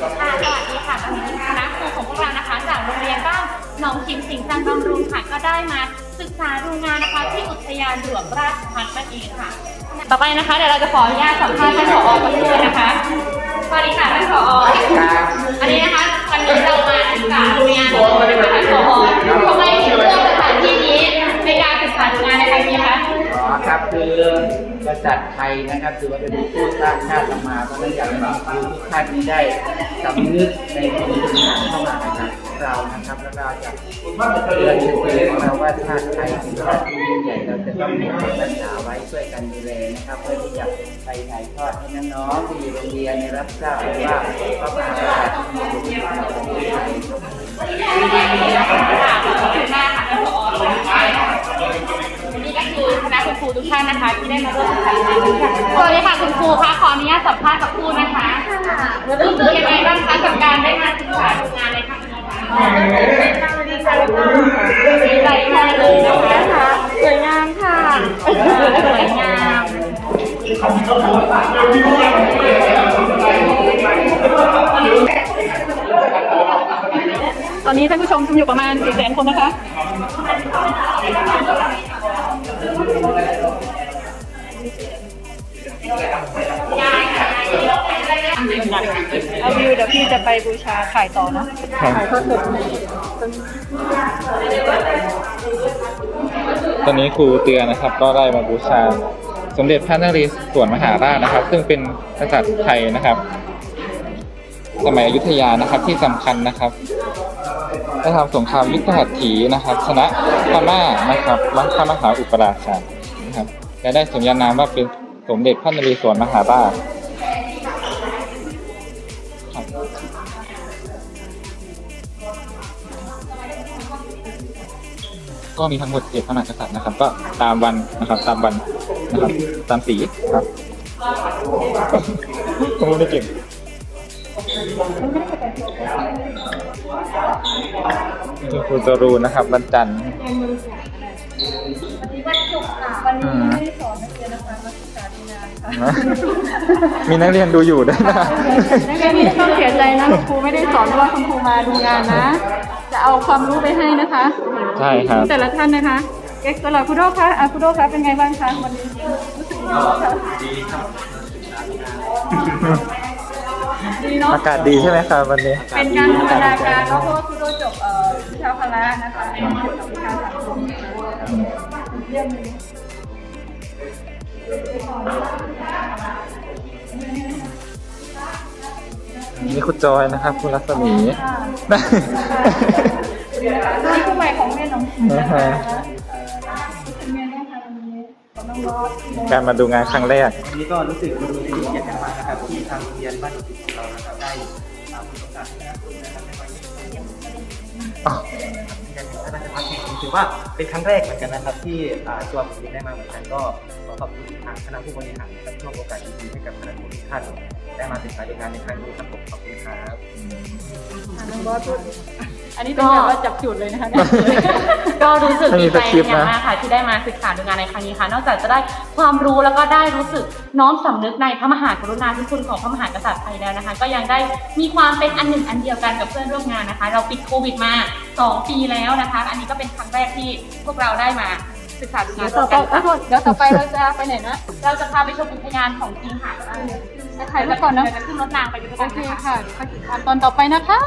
ค่ะสวัสดีค่ะตอนนี้คณะครูของพวกเรานะคะ จากโรงเรียนบ้านหนองชิมสิงห์จันทร์บำรุงค่ะ ก็ได้มาศึกษาดูงานนะคะที่อุทยานหลวงราชพัฒน์นั่นเองค่ะ ต่อไปนะคะเดี๋ยวเราจะขออนุญาตสัมภาษณ์ท่านผอกันด้วยนะคะสวัสดีค่ะท่านผออันนี้นะคะ คือกษัตริย์ไทยนะครับถือว่าเป็นผู้สร้างชาติเรามาเพราะฉะนั้นอยากให้ครูทุกท่านนี้ได้สำนึกในคุณงามเข้ามานะครับเรานะครับแล้วเราจะเตือนสติของเราว่าชาติไทยเป็นชาติที่ยิ่งใหญ่เราจะต้องมีการรักษาไว้ช่วยกันดูแลนะครับเพื่อที่จะไปถ่ายทอดให้น้องๆที่อยู่โรงเรียนได้รับทราบว่าพระมหา รูทุกท่านนะคะ ที่ได้มาร่วมศึกษางานกันค่ะสวัสดีค่ะคุณครูคะขออนุญาตสัมภาษณ์กับครูนะคะรู้สึกยังไงบ้างคะกับการได้มาศึกษาดูงานในครั้งนี้คะดีใจมากดีใจมากเลยนะคะสวยงามค่ะสวยงามตอนนี้ท่านผู้ชมชมอยู่ประมาณ4แสนคนนะคะ เอาวิวเดี๋ยวพี่จะไปบูชาขายต่อนะขายทอดสดตอนนี้ครูเตือนนะครับ ก็ได้มาบูชา สมเด็จพระนเรศวรมหาราชนะครับ ซึ่งเป็นกษัตริย์ไทยนะครับ สมัยอยุธยานะครับที่สำคัญนะครับได้ทำสงครามยุทธหัตถีนะครับ ชนะพม่านะครับรัพระมหาอุปราชานะครับและได้สมญานามว่าเป็นสมเด็จพระนเรศวรมหาราช ก็มีทั้งหมดเจ็ดพระมหากษัตริย์นะครับ ก็ตามวันนะครับ ตามวันนะครับ ตามสีครับผมไม่ได้เก่งนี่คือครูจรูนนะครับวันจันทร์วันนี้ไม่ได้สอนนักเรียนนะคะมาศึกษาดูงานค่ะนะมีนักเรียนดูอยู่ด้วยนะนักเรียนไม่ต้องเสียใจนะคุณครูไม่ได้สอนเพราะว่าคุณครูมาดูงานนะจะ เอาความรู้ไปให้นะคะใช่ครับ แต่ละท่านนะคะเอ็กซ์ตลอดคุณโดคะอะคุณโดคะเป็นไงบ้างคะวันนี้รู้สึกยังไงบ้างคะดีครับดีเนาะอากาศดีใช่ไหมครับวันนี้ เป็นการบูรณาการเนาะเพราะว่าคุณโดจบเอ่อวิชาพละนะคะเป็นเกี่ยวกับวิชาสังคมเยี่ยมเลย นี่คุณจอยนะครับ คุณรัศมีค่ะนี่คือใหม่ของแม่น้องพิมนะคะเป็นไงบ้างคะวันนี้ของน้องบอสการมาดูงานครั้งแรกวันนี้ก็รู้สึกมีเกียรติอย่างมากนะครับที่ทางโรงเรียนบ้านดุสิตของเรานะครับได้ตามโอกาสนะครับนะครับในวันนี้เรียนพระราชทานเพลงถือว่าเป็นครั้งแรกเหมือนกันนะครับ ที่อ่าตัวผมเองได้มาเหมือนกันก็ ขอขอบคุณทางคณะผู้บริหารที่มอบโอกาสดีๆให้กับคณะผู้ทุกท่านได้มาศึกษาดูงานในครั้งนี้ครับผมขอบคุณครับน้องบอสพูดอันนี้เป็นแบบว่าจับจุดเลยนะคะก็รู้สึกดีใจสคริปต์อย่างมากค่ะที่ได้มาศึกษาดูงานในครั้งนี้ค่ะ นอกจากจะได้ความรู้แล้วก็ได้รู้สึกน้อมสำนึกในพระมหากรุณาธิคุณของพระมหากษัตริย์ไทยแล้วนะคะ ก็ยังได้มีความเป็นอันหนึ่งอันเดียวกันกับเพื่อนร่วมงานนะคะ เราปิดโควิดมา 2 ปีแล้วนะคะ อันนี้ก็เป็นครั้งแรกที่พวกเราได้มา ศึกษาดูงาเดี๋นยวต่อไปร่วมกันค่ะเดี๋ยวต่อไปเราจะไปไหนนะ เราจะพาไปชมอุทยานของจริงค่ะไปถ่ายรูปก่อนนะเดี๋ยวจะขึ้นรถรางไปดูด้วยโอกันเคนะคะค่ะเดี๋ยวไปติดตามตอนต่อไปนะคะ